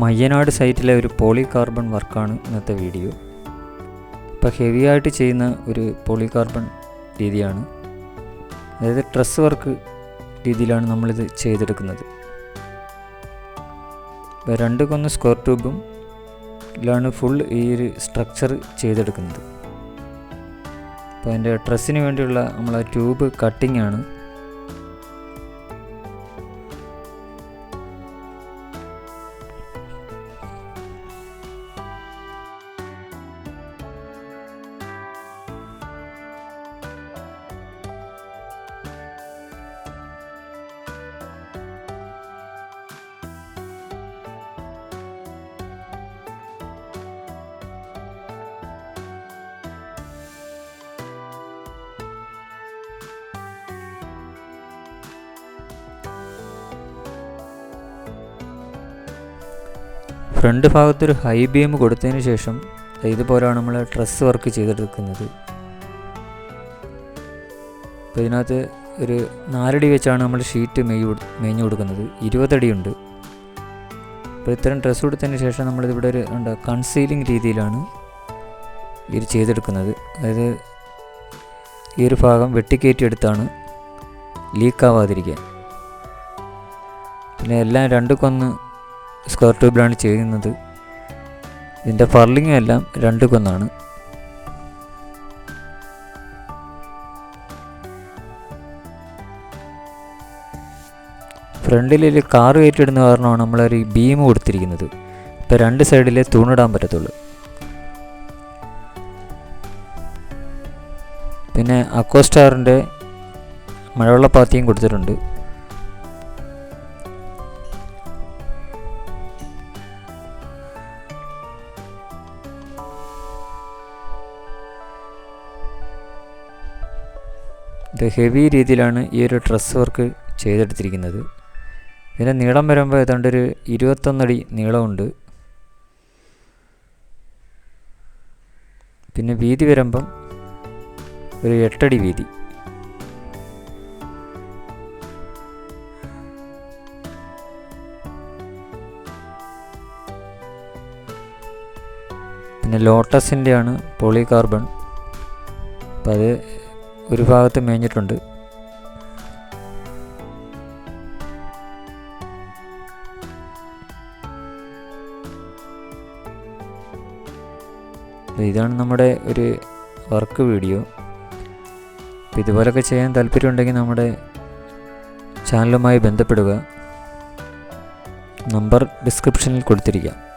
മയ്യനാട് സൈറ്റിലെ ഒരു poly carbon വർക്കാണ് ഇന്നത്തെ വീഡിയോ. ഇപ്പോൾ ഹെവി ആയിട്ട് ചെയ്യുന്ന ഒരു പോളി കാർബൺ രീതിയാണ്. അതായത് ട്രസ് വർക്ക് രീതിയിലാണ് നമ്മളിത് ചെയ്തെടുക്കുന്നത്. ഇപ്പോൾ രണ്ട് കൊന്ന് സ്ക്വയർ ട്യൂബും ഇതിലാണ് ഫുൾ ഈ ഒരു സ്ട്രക്ചർ ചെയ്തെടുക്കുന്നത്. അപ്പോൾ അതിന്റെ ഡ്രസ്സിന് വേണ്ടിയുള്ള നമ്മളെ ട്യൂബ് കട്ടിംഗ് ആണ് ഫ്രണ്ട് ഭാഗത്തൊരു ഹൈ ബീം കൊടുത്തതിന് ശേഷം ഇതുപോലെയാണ് നമ്മൾ ഡ്രസ്സ് വർക്ക് ചെയ്തെടുക്കുന്നത് അപ്പോൾ ഇതിനകത്ത് ഒരു നാലടി വെച്ചാണ് നമ്മൾ ഷീറ്റ് മെയ് മേഞ്ഞു കൊടുക്കുന്നത്. ഇരുപതടിയുണ്ട് അപ്പോൾ ഇത്തരം ഡ്രസ്സ് കൊടുത്തതിന് ശേഷം നമ്മളിതിവിടെ ഒരു എന്താ കൺസീലിംഗ് രീതിയിലാണ് ഇത് ചെയ്തെടുക്കുന്നത്. അതായത് ഈ ഒരു ഭാഗം വെട്ടിക്കയറ്റിയെടുത്താണ് ലീക്കാവാതിരിക്കാൻ. പിന്നെ എല്ലാം രണ്ടു കൊന്ന് സ്ക്വയർ ട്യൂബിലാണ് ചെയ്യുന്നത്. ഇതിന്റെ ഫർലിംഗ് എല്ലാം രണ്ട് കൊന്നാണ്. ഫ്രണ്ടിൽ ഒരു കാർ കയറ്റിയിടുന്ന കാരണമാണ് നമ്മളൊരു ബീം കൊടുത്തിരിക്കുന്നത്. ഇപ്പോൾ രണ്ട് സൈഡിലെ തൂണിടാൻ പറ്റത്തുള്ളൂ. പിന്നെ അക്കോസ്റ്റാറിന്റെ മഴവെള്ള പാത്തിയും കൊടുത്തിട്ടുണ്ട്. ഇത് ഹെവി രീതിയിലാണ് ഈ ഒരു ഡ്രസ് വർക്ക് ചെയ്തെടുത്തിരിക്കുന്നത്. ഇതിന്റെ നീളം വരുമ്പോൾ ഏതാണ്ട് ഒരു ഇരുപത്തൊന്നടി നീളമുണ്ട്. പിന്നെ വീതി വരുമ്പം ഒരു എട്ടടി വീതി. പിന്നെ ലോട്ടസിന്റെയാണ് പോളി കാർബൺ അപ്പം അത് ഒരു ഭാഗത്ത് മേഞ്ഞിട്ടുണ്ട്. ഇതാണ് നമ്മുടെ ഒരു വർക്ക് വീഡിയോ. അപ്പോൾ ഇതുപോലൊക്കെ ചെയ്യാൻ താല്പര്യമുണ്ടെങ്കിൽ നമ്മുടെ ചാനലുമായി ബന്ധപ്പെടുക. നമ്പർ ഡിസ്ക്രിപ്ഷനിൽ കൊടുത്തിരിക്കാം.